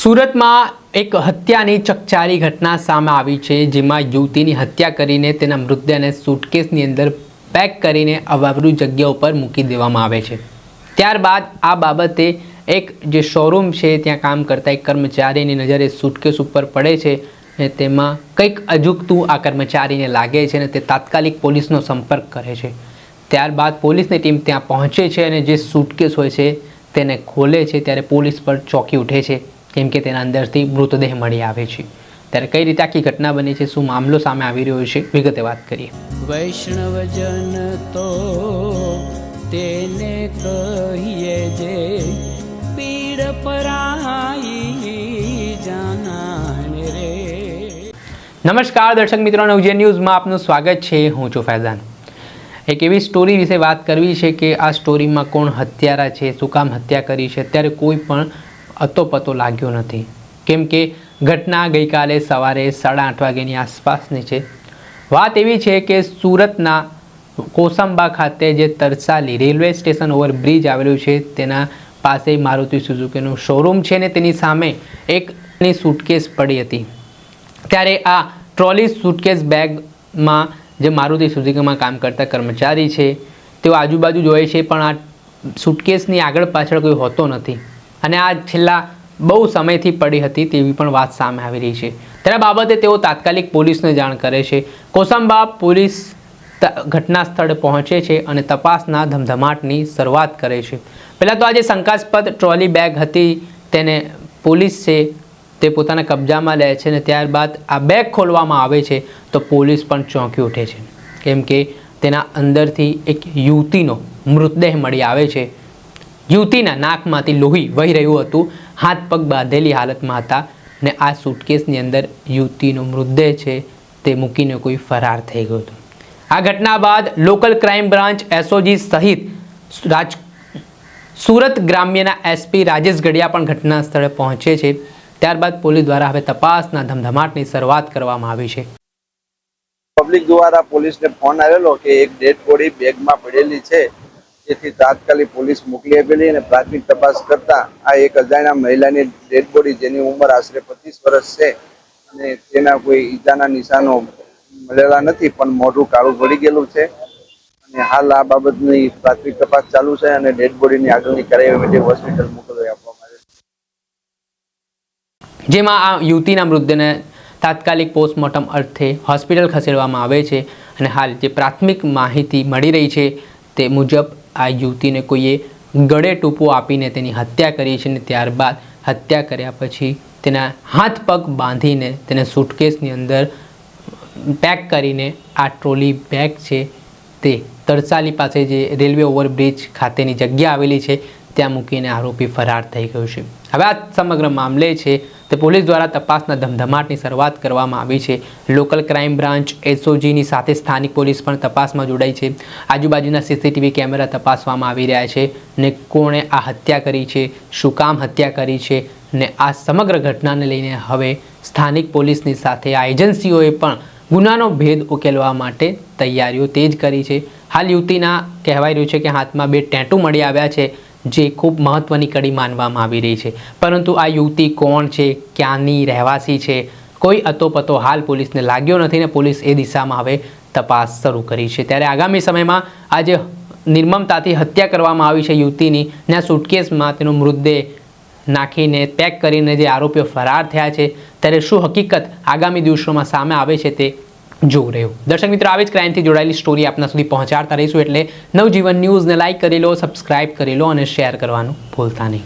સુરતમાં એક હત્યાની ચકચારી ઘટના સામે આવી છે, જેમાં યુવતીની હત્યા કરીને તેના મૃતદેહને સુટકેસની અંદર પેક કરીને અવાબરૂ જગ્યા ઉપર મૂકી દેવામાં આવે છે. ત્યારબાદ આ બાબતે એક જે શોરૂમ છે, ત્યાં કામ કરતા એક કર્મચારીની નજરે સુટકેસ ઉપર પડે છે અને તેમાં કંઈક અજુગતું આ કર્મચારીને લાગે છે અને તે તાત્કાલિક પોલીસનો સંપર્ક કરે છે. ત્યારબાદ પોલીસની ટીમ ત્યાં પહોંચે છે અને જે સુટકેસ હોય છે, તેને ખોલે છે, ત્યારે પોલીસ પર ચોંકી ઉઠે છે. કેમ કે તેના અંદરથી મૃતદેહ મળી આવે છે. ત્યારે કઈ રીતે આખી ઘટના બની છે શું મામલો સામે આવી રહ્યો છે વિગતે વાત કરીએ. વૈષ્ણવજન તો તેને કહીએ જે પીડ પરાઈ જાનાને રે. નમસ્કાર દર્શક મિત્રો નવજે ન્યૂઝમાં આપનું સ્વાગત છે. હું છું ફૈઝાન. એક એવી સ્ટોરી વિશે વાત કરવી છે કે આ સ્ટોરીમાં કોણ હત્યારા છે શું કામ હત્યા કરી છે અત્યારે કોઈ પણ અતોપતો લાગ્યો નથી. કેમ કે ઘટના ગઈકાલે સવારે સાડા આઠ વાગ્યાની આસપાસની છે. વાત એવી છે કે સુરતના કોસંબા ખાતે જે Tarsali railway station over bridge આવેલું છે, તેના પાસે મારુતિ સુઝુકીનું શોરૂમ છે ને તેની સામે એકની સુટકેસ પડી હતી. ત્યારે આ ટ્રોલી સુટકેસ બેગમાં જે મારુતિ સુઝુકીમાં કામ કરતા કર્મચારી છે, તેઓ આજુબાજુ જોવે છે, પણ આ સુટકેસની આગળ પાછળ કોઈ હોતો નથી. અને આ છેલ્લા બહુ સમયથી પડી હતી તેવી પણ વાત સામે આવી રહી છે. ત્યારે બાબતે તેઓ તાત્કાલિક પોલીસને જાણ કરે છે. કોસંબા પોલીસ ઘટના સ્થળે પહોંચે છે અને તપાસના ધમધમાટની શરૂઆત કરે છે. પહેલાં તો આ જે શંકાસ્પદ ટ્રોલી બેગ હતી તેને પોલીસ છે તે પોતાના કબજામાં લે છે અને ત્યારબાદ આ બેગ ખોલવામાં આવે છે તો પોલીસ પણ ચોંકી ઉઠે છે. કેમ કે તેના અંદરથી એક યુવતીનો મૃતદેહ મળી આવે છે. યુવતીના નાકમાંથી લોહી વહી રહ્યું હતું. હાથ પગ બાંધેલી હાલતમાં હતા ને આ સુટકેસની અંદર યુવતીનો મૃતદેહ છે તે મૂકીને કોઈ ફરાર થઈ ગયો હતો. આ ઘટના બાદ લોકલ ક્રાઇમ બ્રાન્ચ એસઓજી સહિત રાજ સુરત ગ્રામ્યના એસપી રાજેશ ગઢિયા પણ ઘટના સ્થળે પહોંચે છે. ત્યારબાદ પોલીસ દ્વારા હવે તપાસના ધમધમાટની શરૂઆત કરવામાં આવી છે. પબ્લિક દ્વારા પોલીસને ફોન આવેલો કે એક ડેડ બોડી બેગમાં પડેલી છે. જેથી તાત્કાલિક પોલીસ મોકલી આપેલી અને પ્રાથમિક તપાસ કરતા આ એક અજાણ્યા મહિલાની ડેડ બોડી જેની ઉંમર આશરે પચીસ વર્ષ છે અને તેના કોઈ ઈજાના નિશાનો મળેલા નથી, પણ મોઢું કાળું પડી ગયેલું છે. અને હાલ આ બાબતની પ્રાથમિક તપાસ ચાલુ છે અને ડેડ બોડીની આગળની કાર્યવાહી માટે હોસ્પિટલ મોકલવા આપવામાં આવે છે. જેમાં આ યુવતીના મૃતદેહને તાત્કાલિક પોસ્ટમોર્ટમ અર્થે હોસ્પિટલ ખસેડવામાં આવે છે અને હાલ જે પ્રાથમિક માહિતી મળી રહી છે તે મુજબ આ યુવતીને કોઈએ ગળે ટૂંપો આપીને તેની હત્યા કરી છે અને ત્યારબાદ હત્યા કર્યા પછી તેના હાથ પગ બાંધીને તેને સુટકેસની અંદર પેક કરીને આ ટ્રોલી બેગ છે તે તરસાલી પાસે જે રેલવે ઓવરબ્રિજ ખાતેની જગ્યા આવેલી છે, ત્યાં મૂકીને આરોપી ફરાર થઈ ગયો છે. હવે આ સમગ્ર મામલે છે તે પોલીસ દ્વારા તપાસના ધમધમાટની શરૂઆત કરવામાં આવી છે. લોકલ ક્રાઇમ બ્રાન્ચ એસઓજીની સાથે સ્થાનિક પોલીસ પણ તપાસમાં જોડાઈ છે. આજુબાજુના સીસીટીવી કેમેરા તપાસવામાં આવી રહ્યા છે ને કોણે આ હત્યા કરી છે, શું કામ હત્યા કરી છે ને આ સમગ્ર ઘટનાને લઈને હવે સ્થાનિક પોલીસની સાથે આ એજન્સીઓએ પણ ગુનાનો ભેદ ઉકેલવા માટે તૈયારીઓ તેજ કરી છે. હાલ યુવતીના કહેવાય રહ્યું છે કે હાથમાં બે ટેટુ મળી આવ્યા છે. જે ખૂબ મહત્ત્વની કડી માનવામાં આવી રહી છે. પરંતુ આ યુવતી કોણ છે? ક્યાંની રહેવાસી છે? કોઈ અતોપતો હાલ પોલીસને લાગ્યો નથી ને પોલીસ એ દિશામાં હવે તપાસ શરૂ કરી છે. ત્યારે આગામી સમયમાં આ જે નિર્મમતાથી હત્યા કરવામાં આવી છે યુવતીની, ને સુટકેસમાં તેનો મૃતદેહ નાખીને પેક કરીને જે આરોપીઓ ફરાર થયા છે, ત્યારે શું હકીકત આગામી દિવસોમાં સામે આવે છે તે જોવું રહ્યો. દર્શક મિત્રો, આવી જ ક્રાઇમથી જોડાયેલી સ્ટોરી આપના સુધી પહોંચાડતા રહીશું એટલે નવજીવન ન્યૂઝને લાઇક કરી લો સબસ્ક્રાઇબ કરી લો અને શેર કરવાનું ભૂલતા નહીં.